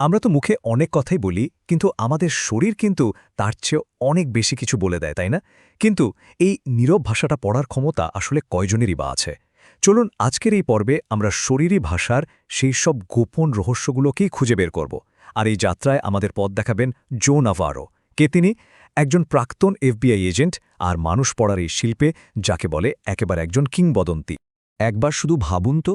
আমরা তো মুখে অনেক কথাই বলি, কিন্তু আমাদের শরীর কিন্তু তার চেয়ে অনেক বেশি কিছু বলে দেয়, তাই না? কিন্তু এই নীরব ভাষাটা পড়ার ক্ষমতা আসলে কয়জনেরই বা আছে? চলুন আজকের এই পর্বে আমরা শরীরী ভাষার সেই সব গোপন রহস্যগুলোকেই খুঁজে বের করব। আর এই যাত্রায় আমাদের পথ দেখাবেন জো নাভারো, কে তিনি? একজন প্রাক্তন এফবিআই এজেন্ট আর মানুষ পড়ার এই শিল্পে, যাকে বলে একেবারে একজন কিংবদন্তি। একবার শুধু ভাবুন তো,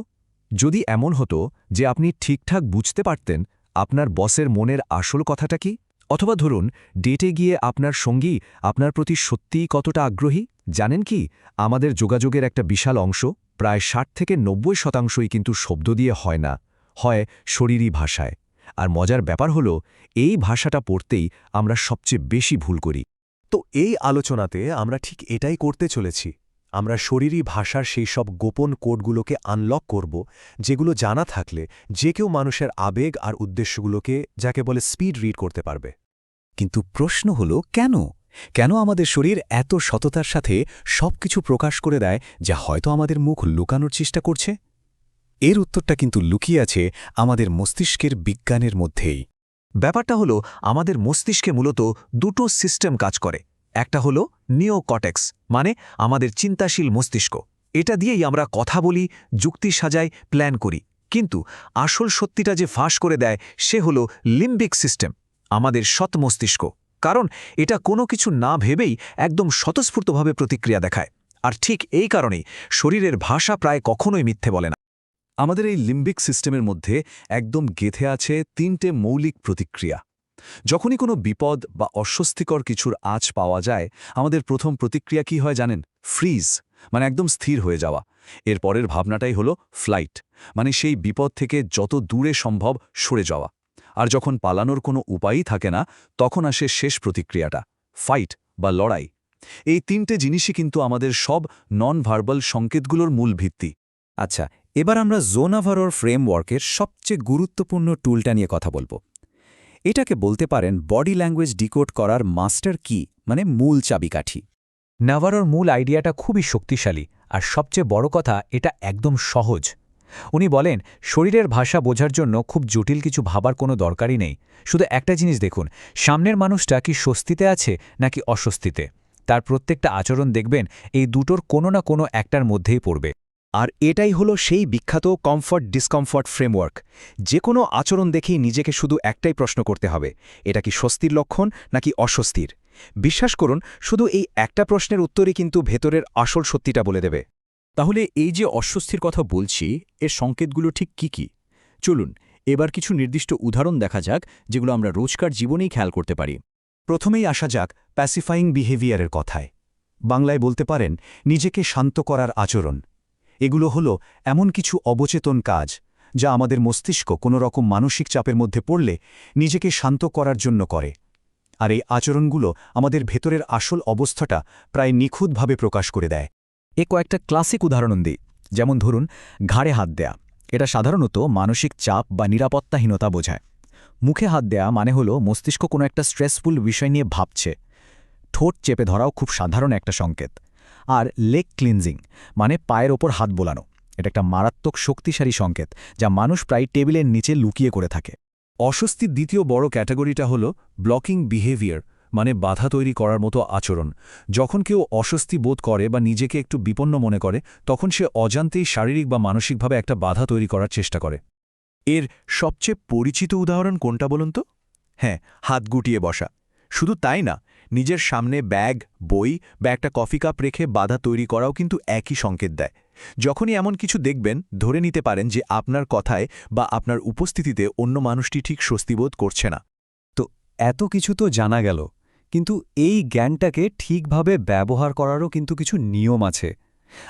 যদি এমন হতো যে আপনি ঠিকঠাক বুঝতে পারতেন আপনার বসের মনের আসল কথাটা কি? অথবা ধরুন ডেটে গিয়ে আপনার সঙ্গী আপনার প্রতি সত্যিই কতটা আগ্রহী? জানেন কি, আমাদের যোগাযোগের একটা বিশাল অংশ প্রায় ষাট থেকে নব্বই শতাংশই কিন্তু শব্দ দিয়ে হয় না, হয় শরীরী ভাষায়। আর মজার ব্যাপার হল, এই ভাষাটা পড়তেই আমরা সবচেয়ে বেশি ভুল করি। তো এই আলোচনাতে আমরা ঠিক এটাই করতে চলেছি। আমরা শরীরী ভাষার সেই সব গোপন কোডগুলোকে আনলক করব, যেগুলো জানা থাকলে যে কেউ মানুষের আবেগ আর উদ্দেশ্যগুলোকে যাকে বলে স্পিড রিড করতে পারবে। কিন্তু প্রশ্ন হল, কেন? কেন আমাদের শরীর এত সততার সাথে সবকিছু প্রকাশ করে দেয় যা হয়তো আমাদের মুখ লুকানোর চেষ্টা করছে? এর উত্তরটা কিন্তু লুকিয়ে আছে আমাদের মস্তিষ্কের বিজ্ঞানের মধ্যেই। ব্যাপারটা হলো, আমাদের মস্তিষ্কে মূলত দুটো সিস্টেম কাজ করে। একটা হলো নিওকটেক্স মানে আমাদের চিন্তাশীল মস্তিষ্ক। এটা দিয়েই আমরা কথা বলি, যুক্তি সাজাই প্ল্যান করি। কিন্তু আসল সত্যিটা যে ফাঁস করে দেয়, সে হলো লিম্বিক সিস্টেম আমাদের সৎ মস্তিষ্ক। কারণ এটা কোনো কিছু না ভেবেই একদম স্বতঃস্ফূর্তভাবে প্রতিক্রিয়া দেখায়। আর ঠিক এই কারণেই শরীরের ভাষা প্রায় কখনোই মিথ্যে বলে না। আমাদের এই লিম্বিক সিস্টেমের মধ্যে একদম গেথে আছে তিনটে মৌলিক প্রতিক্রিয়া। যখনই কোনো বিপদ বা অস্বস্তিকর কিছুর আঁচ পাওয়া যায়, আমাদের প্রথম প্রতিক্রিয়া কি হয় জানেন? ফ্রিজ মানে একদম স্থির হয়ে যাওয়া। এর পরের ভাবনাটাই হলো ফ্লাইট মানে সেই বিপদ থেকে যত দূরে সম্ভব সরে যাওয়া। আর যখন পালানোর কোনো উপায়ই থাকে না, তখন আসে শেষ প্রতিক্রিয়াটা ফাইট বা লড়াই। এই তিনটে জিনিসই কিন্তু আমাদের সব নন ভার্বাল সংকেতগুলোর মূল ভিত্তি। আচ্ছা এবার আমরা জোনাভারোর ফ্রেমওয়ার্কের সবচেয়ে গুরুত্বপূর্ণ টুলটা নিয়ে কথা বলব। এটাকে বলতে পারেন বডি ল্যাঙ্গুয়েজ ডিকোড করার মাস্টার কি মানে মূল চাবিকাঠি। নাভারোর মূল আইডিয়াটা খুবই শক্তিশালী, আর সবচেয়ে বড় কথা, এটা একদম সহজ। উনি বলেন, শরীরের ভাষা বোঝার জন্য খুব জটিল কিছু ভাবার কোনো দরকারই নেই। শুধু একটা জিনিস দেখুন, সামনের মানুষটা কি স্বস্তিতে আছে, নাকি অস্বস্তিতে? তার প্রত্যেকটা আচরণ দেখবেন, এই দুটোর কোনো না কোনো একটার মধ্যেই পড়বে। আর এটাই হলো সেই বিখ্যাত কমফর্ট ডিসকমফর্ট ফ্রেমওয়ার্ক। যে কোনো আচরণ দেখেই নিজেকে শুধু একটাই প্রশ্ন করতে হবে, এটা কি স্বস্তির লক্ষণ নাকি অস্বস্তির? বিশ্বাস করুন, শুধু এই একটা প্রশ্নের উত্তরই কিন্তু ভেতরের আসল সত্যিটা বলে দেবে। তাহলে এই যে অস্বস্তির কথা বলছি, এর সংকেতগুলো ঠিক কি কি? চলুন, এবার কিছু নির্দিষ্ট উদাহরণ দেখা যাক, যেগুলো আমরা রোজকার জীবনেই খেয়াল করতে পারি। প্রথমেই আসা যাক প্যাসিফাইং বিহেভিয়ারের কথায়। বাংলায় বলতে পারেন, নিজেকে শান্ত করার আচরণ। এগুলো হল এমন কিছু অবচেতন কাজ, যা আমাদের মস্তিষ্ক কোনো রকম মানসিক চাপের মধ্যে পড়লে নিজেকে শান্ত করার জন্য করে। আর এই আচরণগুলো আমাদের ভেতরের আসল অবস্থাটা প্রায় নিখুঁতভাবে প্রকাশ করে দেয়। এ কয়েকটা ক্লাসিক উদাহরণ দিই। যেমন ধরুন, ঘাড়ে হাত দেয়া। এটা সাধারণত মানসিক চাপ বা নিরাপত্তাহীনতা বোঝায়। মুখে হাত দেয়া মানে হলো মস্তিষ্ক কোনো একটা স্ট্রেসফুল বিষয় নিয়ে ভাবছে। ঠোঁট চেপে ধরাও খুব সাধারণ একটা সংকেত। আর লেগ ক্লিনজিং মানে পায়ের ওপর হাত বোলানো। এটা একটা মারাত্মক শক্তিশালী সংকেত, যা মানুষ প্রায় টেবিলের নিচে লুকিয়ে করে থাকে। অস্বস্তির দ্বিতীয় বড় ক্যাটাগরিটা হল ব্লকিং বিহেভিয়ার মানে বাধা তৈরি করার মতো আচরণ। যখন কেউ অস্বস্তি বোধ করে বা নিজেকে একটু বিপন্ন মনে করে, তখন সে অজান্তেই শারীরিক বা মানসিকভাবে একটা বাধা তৈরি করার চেষ্টা করে। এর সবচেয়ে পরিচিত উদাহরণ কোনটা বলুন তো? হ্যাঁ হাত গুটিয়ে বসা। শুধু তাই না নিজের সামনে ব্যাগ, বই বা একটা কফি কাপ রেখে বাধা তৈরি করাও কিন্তু একই সংকেত দেয়। যখনই এমন কিছু দেখবেন, ধরে নিতে পারেন যে আপনার কথায় বা আপনার উপস্থিতিতে অন্য মানুষটি ঠিক স্বস্তিবোধ করছে না। তো এত কিছু তো জানা গেল, কিন্তু এই জ্ঞানটাকে ঠিকভাবে ব্যবহার করারও কিন্তু কিছু নিয়ম আছে।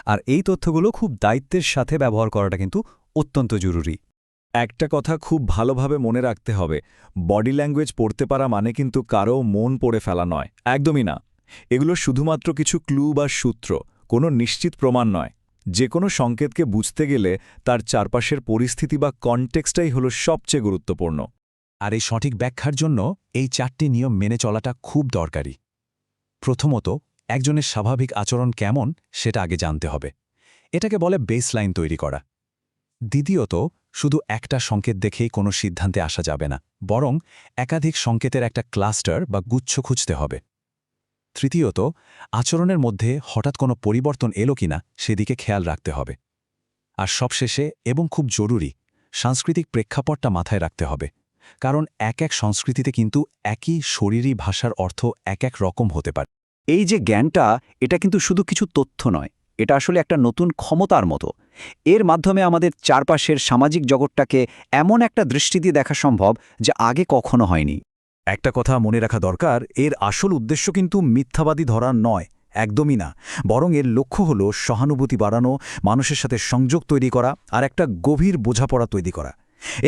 আর এই তথ্যগুলো খুব দায়িত্বের সাথে ব্যবহার করাটা কিন্তু অত্যন্ত জরুরি। একটা কথা খুব ভালোভাবে মনে রাখতে হবে, বডি ল্যাঙ্গুয়েজ পড়তে পারা মানে কিন্তু কারও মন পড়ে ফেলা নয়, একদমই না। এগুলো শুধুমাত্র কিছু ক্লু বা সূত্র, কোনো নিশ্চিত প্রমাণ নয়। যে কোনো সংকেতকে বুঝতে গেলে তার চারপাশের পরিস্থিতি বা কনটেক্সটাই হলো সবচেয়ে গুরুত্বপূর্ণ। আর এই সঠিক ব্যাখ্যার জন্য এই চারটি নিয়ম মেনে চলাটা খুব দরকারি। প্রথমত, একজনের স্বাভাবিক আচরণ কেমন সেটা আগে জানতে হবে। এটাকে বলে বেসলাইন তৈরি করা। দ্বিতীয়ত শুধু একটা সংকেত দেখেই কোনো সিদ্ধান্তে আসা যাবে না, বরং একাধিক সংকেতের একটা ক্লাস্টার বা গুচ্ছ খুঁজতে হবে। তৃতীয়ত, আচরণের মধ্যে হঠাৎ কোনো পরিবর্তন এলো কিনা সেদিকে খেয়াল রাখতে হবে। আর সবশেষে, এবং খুব জরুরি, সাংস্কৃতিক প্রেক্ষাপটটা মাথায় রাখতে হবে, কারণ এক এক সংস্কৃতিতে কিন্তু একই শরীরী ভাষার অর্থ এক এক রকম হতে পারে। এই যে জ্ঞানটা, এটা কিন্তু শুধু কিছু তথ্য নয় এটা আসলে একটা নতুন ক্ষমতার মতো। এর মাধ্যমে আমাদের চারপাশের সামাজিক জগৎটাকে এমন একটা দৃষ্টি দিয়ে দেখা সম্ভব যা আগে কখনো হয়নি। একটা কথা মনে রাখা দরকার, এর আসল উদ্দেশ্য কিন্তু মিথ্যাবাদী ধরা নয়, একদমই না। বরং এর লক্ষ্য হল সহানুভূতি বাড়ানো, মানুষের সাথে সংযোগ তৈরি করা আর একটা গভীর বোঝাপড়া তৈরি করা।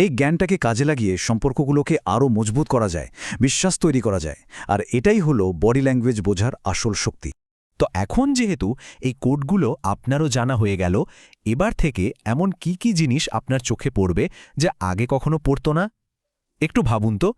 এই জ্ঞানটাকে কাজে লাগিয়ে সম্পর্কগুলোকে আরও মজবুত করা যায়, বিশ্বাস তৈরি করা যায়। আর এটাই হলো বডি ল্যাঙ্গুয়েজ বোঝার আসল শক্তি। তো এখন যেহেতু এই কোডগুলো আপনারও জানা হয়ে গেল, এবার থেকে এমন কি কি জিনিস আপনার চোখে পড়বে যা আগে কখনো পড়তো না? একটু ভাবুন তো।